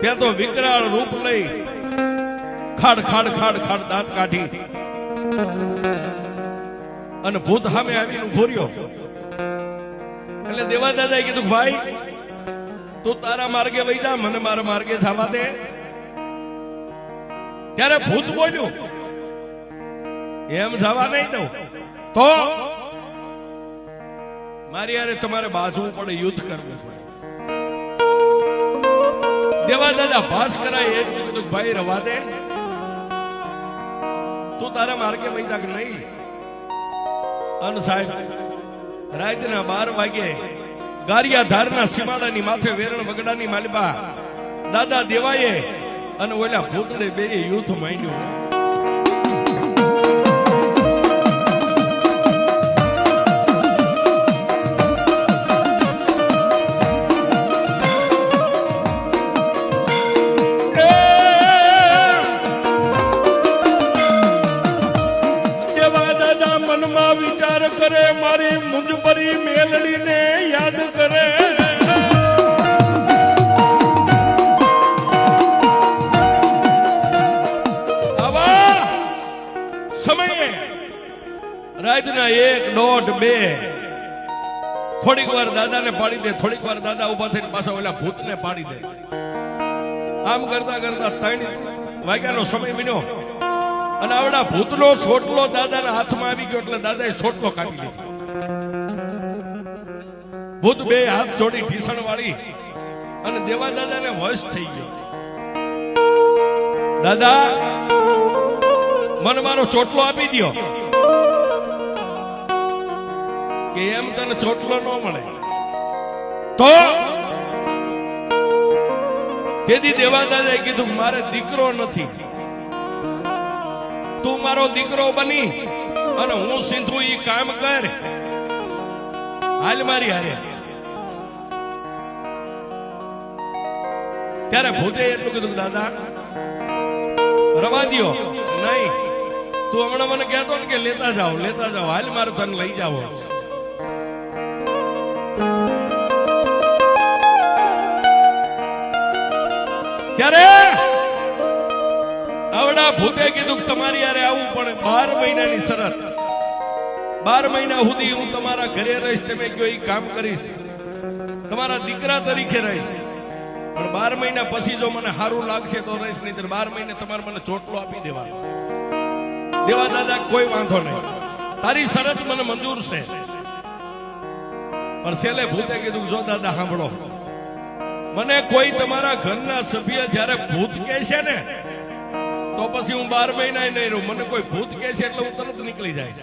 ત્યાં તો વિકરાળ રૂપ લઈ ખાડ ખાડ ખાડ ખાડ દાંત કાઢી. અને ભૂત સામે આવીને ઊભો એટલે દેવા દાદાએ કીધું ભાઈ, તું તારા માર્ગે વહી જા, મને મારા માર્ગે જવા દે. ત્યારે ભૂત બોલ્યું, એમ જવા નહીં દઉં. તો મારી યારે તમારે બાજવું પડે, યુદ્ધ કરવું પડે. દેવા દાદા, ભાસ કરાય, એ કીધું ભાઈ, રવા દે. તું તારા માર્ગે જા કે નહીં. અન સાહેબ, રાતના બાર વાગે ગારિયા ધારના સીમાડાની માથે વેરણ વગડાની માલિબા દાદા દેવાએ અને ઓલા ભૂતડે બે યુદ્ધ માંડ્યું. થોડીક વાર દાદાને પાડી દે, થોડીક વાર દાદા ઊભા થઈને પાછા ઓલા ભૂતને પાડી દે. આમ કરતા કરતા ત્રણ વાગ્યાનો સમય બન્યો અને આવડા ભૂતનો સોટલો દાદાના હાથમાં આવી ગયો એટલે દાદાએ સોટલો કાપી લીધો. ભૂત બે હાથ જોડી ઢીસણ વાળી અને દેવા દાદાને વશ થઈ ગયો. દાદા, મને મારો ચોટલો આપી દ્યો. કે એમ તને ચોટલો ન મળે. તો તેથી દેવા દાદાએ કીધું, મારે દીકરો નથી. તું મારો દીકરો બની અને હું સિંધુ ઈ કામ કર. હાલ મારી હારે. ત્યારે ભૂતે એટલું કીધું, દાદા રવા દો નહીં, તું હમણાં મને કહેતો ને કે લેતા જાઓ લેતા જાઓ, હાલ મારે તને લઈ જાઓ. ત્યારે આવડા ભૂતે કીધું તમારી યારે આવવું પડે બાર મહિનાની શરત. બાર મહિના સુધી હું તમારા ઘરે રહીશ, તમે કયો કામ કરીશ. તમારા દીકરા તરીકે રહીશ. પણ બાર મહિના પછી જો મને સારું લાગશે તો રહીશ નહીં. બાર મહિને તમારે મને ચોટલો આપી દેવા દેવા દાદા, કોઈ વાંધો નહીં. તારી શરત મને મંજૂર છે. પણ છેલ્લે ભૂતે કીધું, જો દાદા, સાંભળો. મને કોઈ તમારા ઘરના સભ્ય જ્યારે ભૂત કહે છે ને, તો પછી હું બાર મહિના નહીં રહું. મને કોઈ ભૂત કહે છે એટલે હું તરત નીકળી જાય.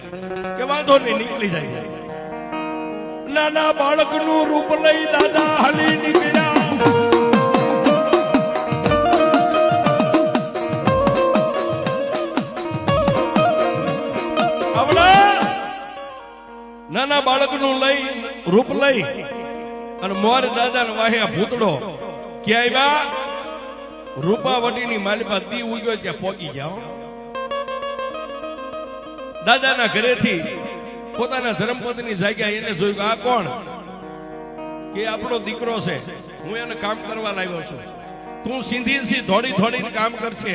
કે વાંધો નહીં, નીકળી જાય. નાના બાળકનું રૂપ લઈ દાદા હલી નીકળ્યા. નાના બાળકનું લઈ, રૂપ લઈ અને મોર દાદા વાહ્યા ભૂતડો ક્યાંય બા રૂપાવટીની માલિપા દી ઉગ્યો ત્યાં પોગી ગયા દાદાના ઘરેથી પોતાના ધર્મપતિની જાગ્યા, એને જોયું આ કોણ? કે આપણો દીકરો છે. હું એને કામ કરવા લાવ્યો છું. તું સીધી સી થોડી થોડીને કામ કરશે.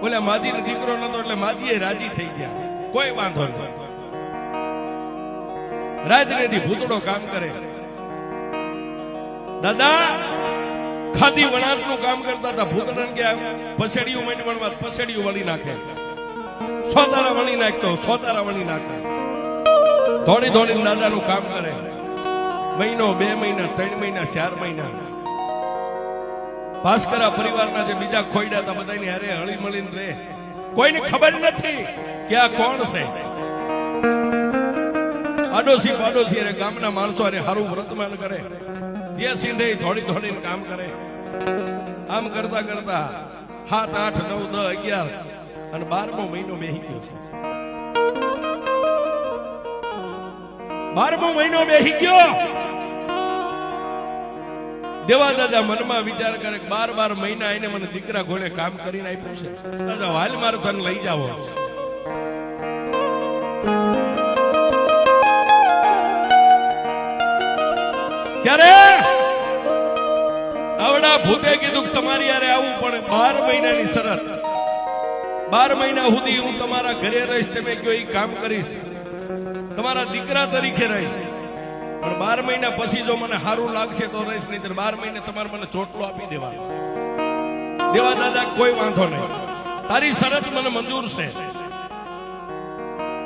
બોલે માદીનો દીકરો નતો, એટલે માદીએ રાજી થઈ ગયા. કોઈ વાંધો નહીં. રાત્રેથી ભૂતડો કામ કરે. દાદા, ખાદી વણાટનું કામ કરતા હતા ભૂતડન કે પસેડીયું માંડી વણવા પસેડીયું વળી નાખે. સોતારા વણી નાખતો સોતારા વણી નાખે. થોડી થોડી દાદાનું કામ કરે. મહિનો, બે મહિના, ત્રણ મહિના, ચાર મહિના. ભાસ્કરા પરિવારના જે બીજા ખોઈડા હતા બધાની હારે હળી મળીને રહે. કોઈને ખબર નથી કે આ કોણ છે. આડોશી પાડોશી અરે ગામના માણસો અરે હારું વ્રતમાન કરે. જે સિંધે થોડી થોડીને કામ કરે. આમ કરતા કરતા સાત, આઠ, નવ, દસ, અગિયાર અને બારમો મહિનો બેહી ગયો છે. બારમો મહિનો બેહી ગયો. દેવા દાદા મનમાં વિચાર કરે બાર બાર મહિના એને મને દીકરા ઘોડે કામ કરીને આપ્યું છે. દાદા, હાલ મારે તને લઈ જાવો ક્યારે? આવડા ભૂતે કીધું તમારી યારે આવું, પણ બાર મહિનાની શરત. બાર મહિના સુધી હું તમારા ઘરે રહીશ, તમે કયો કામ કરીશ. તમારા દીકરા તરીકે રહીશ. પણ બાર મહિના પછી જો મને સારું લાગશે તો રહીશ નહીં. બાર મહિને તમારે મને ચોટલો આપી દેવા દેવા દાદા, કોઈ વાંધો નહીં. તારી શરત મને મંજૂર છે.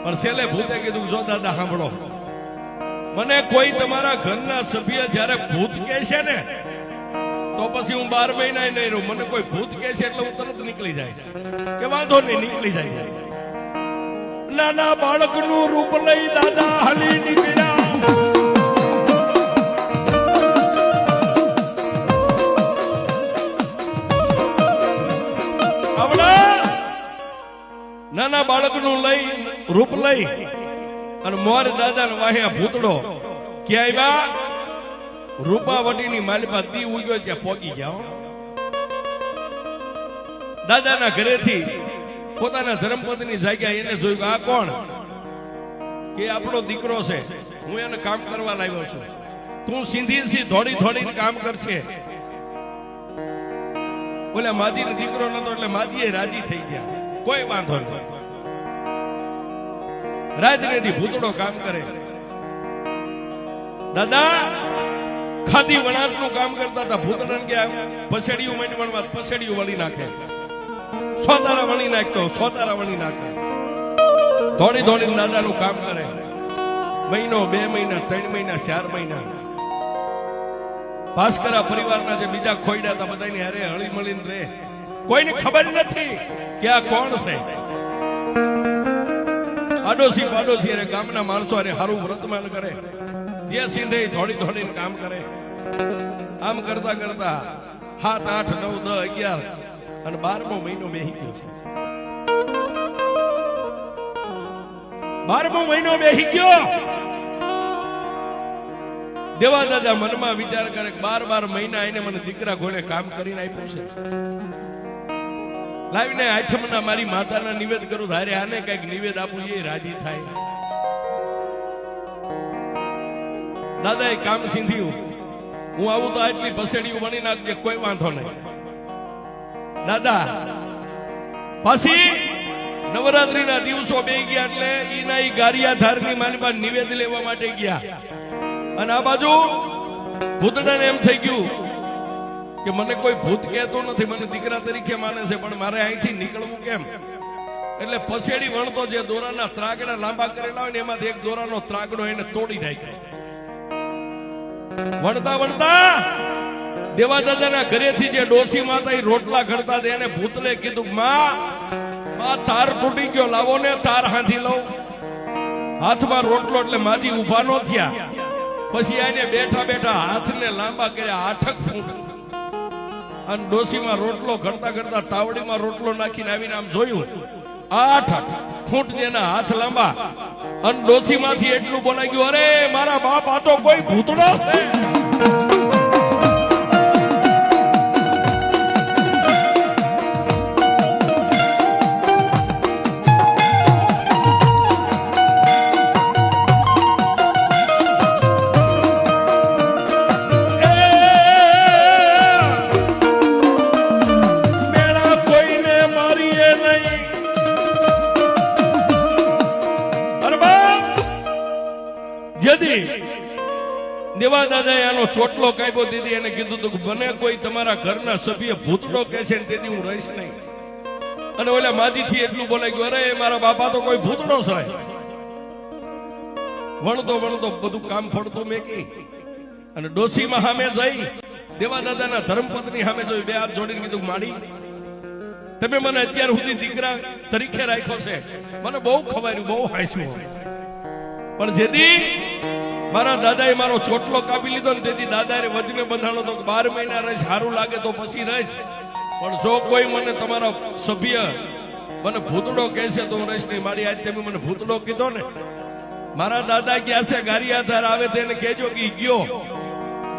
પણ છેલ્લે ભૂતે કીધું, જો દાદા, સાંભળો. મને કોઈ તમારા ઘરના સભ્ય જ્યારે ભૂત કે છે ને, તો પછી હું બાર મહિના નહીં રહું. મને કોઈ ભૂત કે છે એટલે હું તરત નીકળી જાય. કે વાંધો નહીં, નીકળી જાય. નાના બાળકનું રૂપ લઈ દાદા હલી નીકળ્યા. નાના બાળકનું લઈ, રૂપ લઈ અને મોર દાદા ને વાહ્યા ભૂતડો ક્યાંય આવ્યા? રૂપાવટીની માલિપા દી ઉગ્યો ત્યાં પોગી જાઓ દાદાના ઘરેથી પોતાના ધર્મપતિની જાગ્યા, એને જોયું આ કોણ? કે આપણો દીકરો છે. હું એને કામ કરવા લાવ્યો છું. તું સિંધી સી થોડી થોડી કામ કરશે. બોલે માદી દીકરો નતો, એટલે માદીએ રાજી થઈ ગયા. કોઈ વાંધો નહીં. રાજનેથી ભૂતડો કામ કરે. દાદા, ખાદી વણાટનું કામ કરતા હતા, ભૂતડન કે પસેડીયું માંડી વણવા પસેડીયું વળી નાખે. સોતારા વણી નાખતો સોતારા વણી નાખે. ધોળી ધોળી દાદા નું કામ કરે. મહિનો, બે મહિના, ત્રણ મહિના, ચાર મહિના. ભાસ્કરા પરિવારના જે બીજા ખોઈડા હતા બધાની હારે હળી મળીને રહે. કોઈને ખબર નથી કે આ કોણ છે. આડોશી પાડોશી અને ગામના માણસો અને હારું વ્રતમાન કરે. જે સિંધે થોડી થોડી કામ કરે. આમ કરતા કરતા સાત, આઠ, નવ, દસ, અગિયાર અને બારમો મહિનો બેહી ગયો બારમો મહિનો બેહી ગયો દેવા દાદા મનમાં વિચાર કરે બાર બાર મહિના એને મને દીકરા ઘોડે કામ કરીને આપ્યું છે. લાવીને આઠમના મારી માતાના નિવેદ કરું, ધારે આને કંઈક નિવેદ આપું, એ રાજી થાય. દાદા એ કામ સિંધ્યું. હું આવું તો આટલી પસેડીઓ વણી નાખજે કોઈ વાંધો નહીં. દાદા, પછી નવરાત્રીના દિવસો બે ગયા એટલે એના એ ગારિયા ધારની માલિબા નિવેદ લેવા માટે ગયા. અને આ બાજુ ભૂતડાને એમ થઈ ગયું કે મને કોઈ ભૂત કહેતો નથી, મને દીકરા તરીકે માને છે, પણ મારે અહીંથી નીકળવું કેમ? એટલે પછેડી વણતો જે દોરાના ત્રાગડા લાંબા કરેલા હોય ને, એમાંથી એક દોરાનો ત્રાગડો એને તોડી નાખ્યો. વણતા વણતા દેવાદાદાના ઘરેથી જે ડોસી માતા રોટલા ઘડતા હતા, એને ભૂતને કીધું, માં માં, તાર તૂટી ગયો, લાવો ને, તાર હાંધી લઉં. હાથમાં રોટલો એટલે માજી ઊભા નો થયા. પછી આને બેઠા બેઠા હાથને લાંબા કર્યા આઠક ફૂટ અને ડોસીમાં રોટલો ઘડતા ઘડતા તાવડીમાં રોટલો નાખીને આવીને આમ જોયું. આઠ ફૂટ જેના હાથ લાંબા. અને ડોસીમાંથી એટલું બોલાઈ ગયું, અરે, મારા બાપ આ તો કોઈ ભૂતડો છે. દેવા દાદાએ આનો ચોટલો કાપ્યો દીધી એને કીધું તું કે બને કોઈ તમારા ઘરના સભ્ય ભૂતડો કે છે તેથી હું રહીશ નહીં. અને ઓલા માદીથી એટલું બોલાઈ ગયું, અરે મારા બાપા તો કોઈ ભૂતડો છે. વણતો વણતો બધું કામ ફળતું મેં કી અને ડોસીમાં સામે જઈ દેવા દાદાના ધર્મપત્ની સામે જોઈ, બે હાથ જોડીને કીધું, માડી, તમે મને અત્યાર સુધી દીકરા તરીકે રાખ્યો છે. મને બહુ ખવાયું બહુ હાંચ્યું પણ જેદી મારા દાદાએ મારો ચોટલો કાપી લીધો ને તેથી દાદાએ વજને બંધાણો તો બાર મહિના રહે સારું લાગે તો પછી રહે પણ જો કોઈ મને તમારા સભ્ય મને ભૂતડો કહેશે તો હું રહીશ નહીં. મારી આજ તમે મને ભૂતડો કીધો ને, મારા દાદા ગયા છે? ગારિયાધાર આવે તેને કહેજો કે ગયો.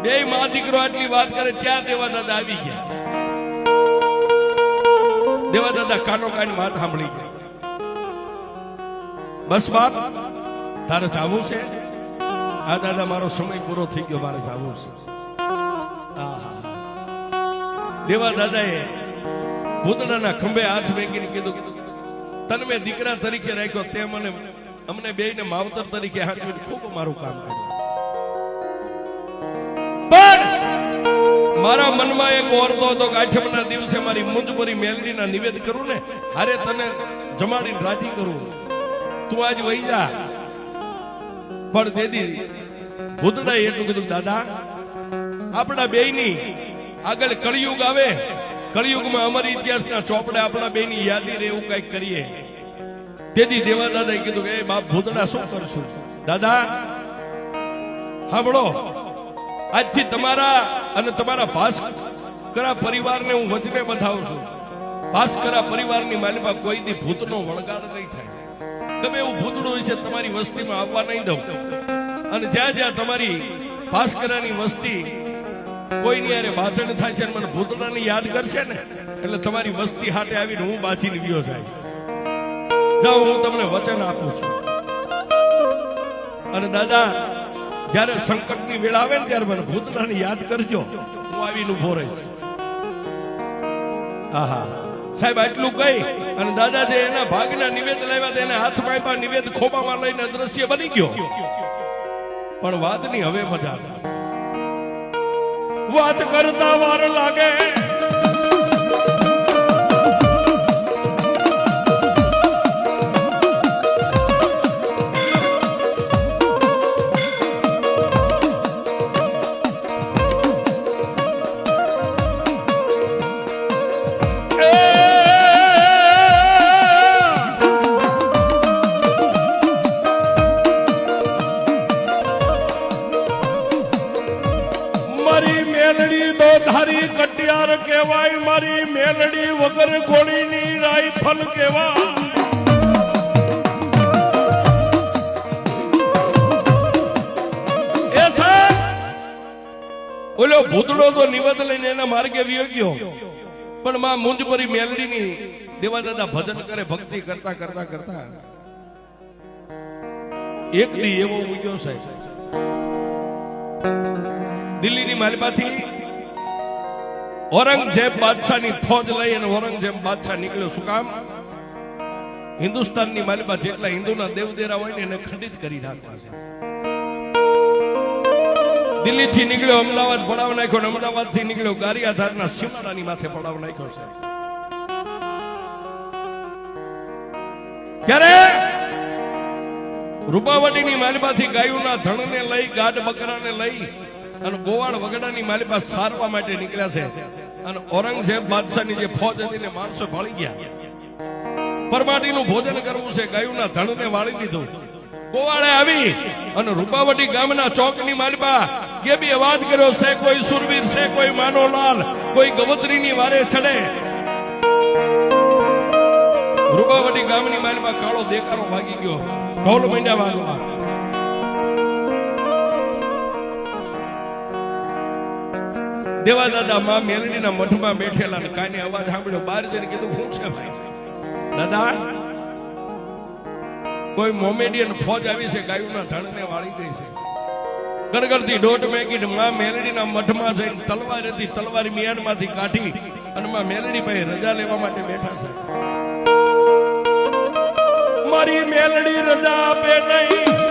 બે મા દીકરો આટલી વાત કરે, ત્યાં દેવા દાદા આવી ગયા. દેવા દાદા કાનો કાન વાત સાંભળી ગયા. બસ બાપ, તારે જાવું છે? આ દાદા, મારો સમય પૂરો થઈ ગયો, મારે જવું છે. દેવા દાદાએ ભૂતડાના ખંભે હાથ મેકીને કીધું, તને મેં દીકરા તરીકે રાખ્યો, તે મને, અમને બેયને માવતર તરીકે હાચવીને ખૂબ મારું કામ કર્યું. મારા મનમાં એક ઓરતો હતો કે આઠમના દિવસે મારી મુંજભરી મેલડીના નિવેદ કરું ને, હારે તને જમાડીને રાજી કરું. તું આજ વહી જા. પણ દેદી ભૂતડાએ એટલું કીધું, દાદા, આપણા બેયની આગળ કળિયુગ આવે. કળિયુગમાં અમારી ઇતિહાસના ચોપડે આપણા બેયની યાદી રહે એવું કંઈક કરીએ. તેથી દેવા દાદાએ કીધું કે બાપ ભૂતડા શું કરશું? દાદા, સાંભળો. આજથી તમારા અને તમારા ભાસ્કરા પરિવારને હું વચને બતાવું છું. ભાસ્કરા પરિવારની માલિકા કોઈ દી ભૂતનો વળગાડ નહીં થાય. ગમે એવું ભૂતડું હશે તમારી વસ્તીમાં આવવા નહીં દઉં. અને જ્યાં જ્યાં તમારી ભાસ્કરાની વસ્તી કોઈની યારે ભાતણ થાય છે મને ભૂતડાની યાદ કરશે ને, એટલે તમારી વસ્તી હાટે આવીને હું બાચીને ગયો જાય. જાઓ, હું તમને વચન આપું છું. અને દાદા, જ્યારે સંકટની વેળ આવે ને ત્યારે મને ભૂતડાની યાદ કરજો. હું આવીને ઊભો રહીશ. આહા. સાહેબ, આટલું કહી અને દાદા જે એના ભાગના નિવેદ લાવ્યા એને હાથ પાઇપા નિવેદ ખોબામાં લઈને દ્રશ્ય બની ગયો. પણ વાતની હવે મજા વાત કરતા વાર લાગે. મેલડી તો ધારી કટિયાર કહેવાય, મારી મેલડી વગર ગોળીની રાઈફલ કહેવાય. બોલ્યો ભૂતડો તો નિવેદ લઈને એના માર્ગે વિયો પણ માં મુંજપરી મેલડીની દેવા દાદા ભજન કરે, ભક્તિ કરતા કરતા કરતા. એક દી એવો ઉગ્યો સાહેબ. દિલ્હીની માલમાંથી ઔરંગઝેબ બાદશાહની ફોજ લઈ અને ઔરંગઝેબ બાદશાહ નીકળ્યો. શું કામ? હિન્દુસ્તાનની માલિબા જેટલા હિન્દુના દેવદેરા હોય ને એને ખંડિત કરી નાખવા છે. દિલ્હીથી નીકળ્યો, અમદાવાદ પડાવ નાખ્યો અને અમદાવાદથી નીકળ્યો. ગારિયાધારના સિમરાની માથે પડાવ નાખ્યો છે. ત્યારે રૂપાવટીની માલિબાથી ગાયુના ધણને લઈ, ગાઢ બકરાને લઈ અને ગોવાળ વગડાની માલિપા સારવા માટે નીકળ્યા છે. અને ઔરંગઝેબ બાદશાહની જે ફોજ હતી ને માણસો ભાળી ગયા. પરમાટીનું ભોજન કરવું છે, ગાયોના ધણને વાળી દીધું. ગોવાળે આવી અને રૂપાવટી ગામના ચોકની માલિપા ગેબી વાત કર્યો છે કોઈ સુરવીર છે કોઈ માનોલાલ, કોઈ ગવત્રીની વારે ચડે. રૂપાવટી ગામની માલિપા કાળો દેકારો ભાગી ગયો. ઢોલ મંડ્યા વાગવા. દેવા દાદા માં મેલડીના મઠમાં બેઠેલા ને કાને અવાજ સાંભળ્યો? બહાર જઈને કીધું, શું છે ભાઈ? દાદા, કોઈ મોમેડિયન ફોજ આવી છે, ગાયુના ધણને વાળી ગઈ છે. ગડગડતી દોઢ મેગીટમાં મેલડીના મઠમાં જઈને તલવાર હતી, તલવાર મિયાનમાંથી કાઢી અને માં મેલડી પાસે રજા લેવા માટે બેઠા છે. મારી મેલડી રજા આપે નહીં.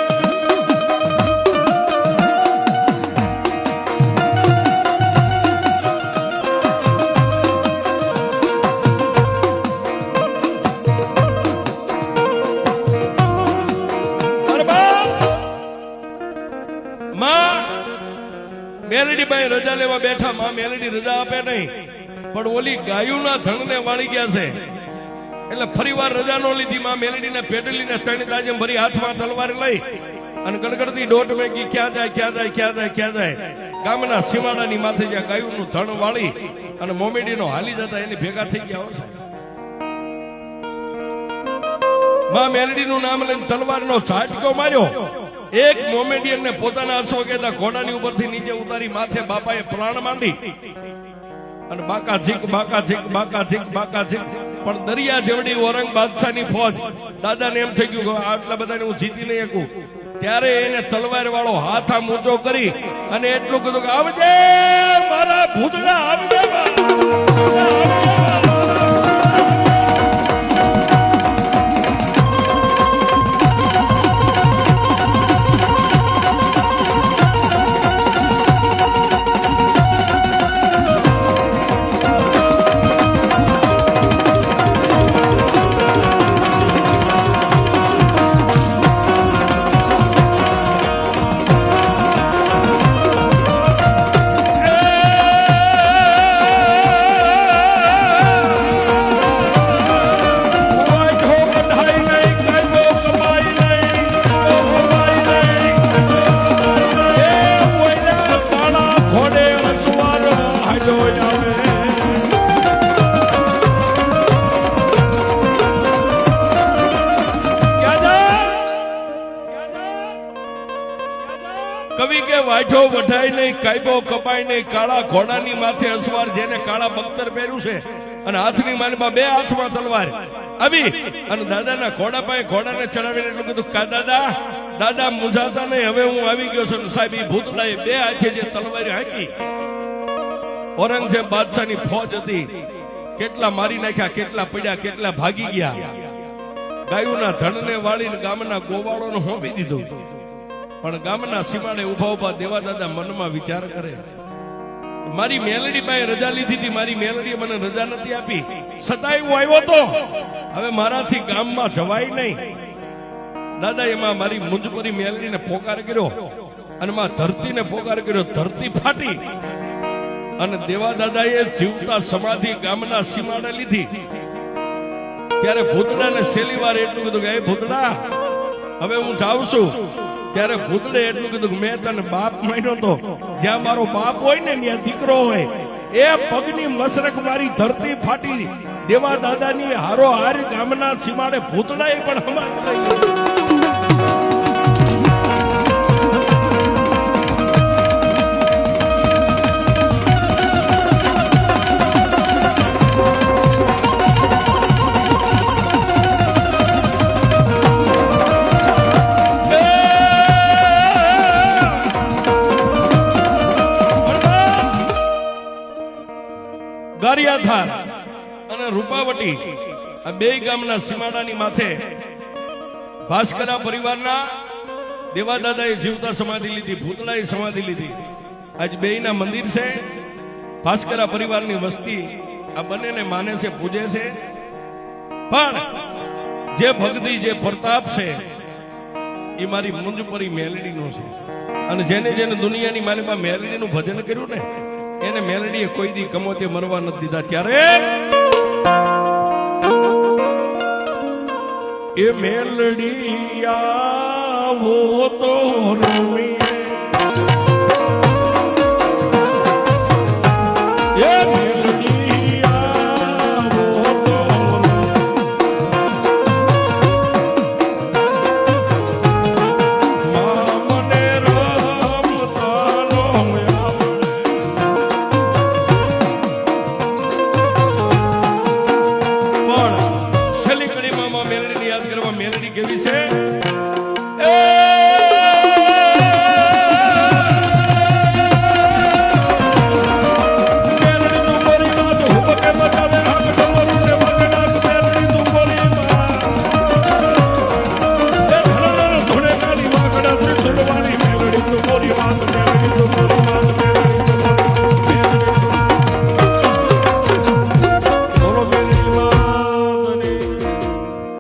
મેલડી રજા લેવા બેઠા માં મેલડી રજા આપે નહીં. પણ ઓલી ગાયુના ધણને વાળી ગયા છે. એટલે ફરીવાર રજા નો લીધી માં મેલડીને પેડલીને ત્રણ તાજમ ભરી હાથમાં તલવાર લઈ અને ગડગડતી દોઢ મેગી ક્યાં જાય ક્યાં જાય ક્યાં જાય ક્યાં જાય. ગામના સીમાડાની માથે જ્યાં ગાયુનું ધણ વાળી અને મોમેડીનો હાલી જતા એની ભેગા થઈ ગયા હોયમાં મેલડીનું નામ લઈને તલવારનો ઝાટકો માર્યો. એક મોમેડિયન ને પોતાના આંસુ કહેતા ઘોડાની ઉપરથી નીચે ઉતારી માથે બાપાએ પ્રાણ માંડી. અને બાકા ઝીક બાકા ઝીક બાકા ઝીક બાકા ઝીક. પણ દરિયા જેવડી ઔરંગ બાદશાહની ફોજ, દાદાને એમ થઈ ગયું કે આટલા બધાને હું જીતી નહીં શકું. ત્યારે એને તલવાર વાળો હાથ આમ ઊંચો કરી અને એટલું કીધું કે આવજે, મારા ભૂતડા, આવજે. કાયબો કપાય નહીં કાળા ઘોડાની માથે અસવાર જેને કાળા બખ્તર પહેર્યું છે અને હાથની માલમાં બે હાથમાં તલવાર. આવી અને દાદાના ઘોડા પાસે ઘોડાને ચડાવીને એટલું કીધું, કા દાદા દાદા મુંજાતા નહીં, હવે હું આવી ગયો છું. સાહેબ, ઈ ભૂતળાએ બે હાથે જે તલવાર હાંકી. ઔરંગઝેબ બાદશાહની ફોજ હતી. કેટલા મારી નાખ્યા, કેટલા પડ્યા, કેટલા ભાગી ગયા. ગાયુના ધણને વાળીને ગામના ગોવાળોને હોંપી દીધું. પણ ગામના સીમાડે ઊભા ઊભા દેવા દાદા મનમાં વિચાર કરે. મારી મેલડી પાસે રજા લીધી હતી, મારી મેલડીએ મને રજા નથી આપી. છતાંય હું આવ્યો તો. હવે મારાથી ગામમાં જવાય નહીં. દાદા એમાં મારી મુંજપરી મેલડીને પોકાર કર્યો અને માં ધરતીને પોકાર કર્યો. ધરતી ફાટી. અને દેવા દાદાએ જીવતા સમાધિ ગામના સીમાડે લીધી. ત્યારે ભૂતડાને છેલ્લી વાર એટલું બધું કે ભૂતડા, હવે હું જાઉં છું. ત્યારે ભૂતડે એટલું કીધું મેં તને બાપ માન્યો તો જ્યાં મારો બાપ હોય ને ત્યાં દીકરો હોય, એ પગની મસરખ મારી ધરતી ફાટી દેવા દાદાની હારો હાર ગામના સીમાડે ભૂતડાએ પણ હમાત લઈ ગારિયાધાર અને રૂપાવટી આ બે ગામના સીમાડાની માથે ભાસ્કરા પરિવારના દેવાદાદાએ જીવતા સમાધિ લીધી, ભૂતળાએ સમાધિ લીધી. આજ બેયના મંદિર છે. ભાસ્કરા પરિવારની વસ્તી આ બંનેને માને છે, પૂજે છે. પણ જે ભક્તિ, જે પ્રતાપ છે, એ મારી મુંજપરી મેલડીનો છે. અને જેને જેને દુનિયાની માલિકમાં મેલડીનું ભજન કર્યું ને એને મેલડીએ કોઈ દી કમોતે મરવા નથી દીધા ત્યારે એ મેલડી આવો તો રમી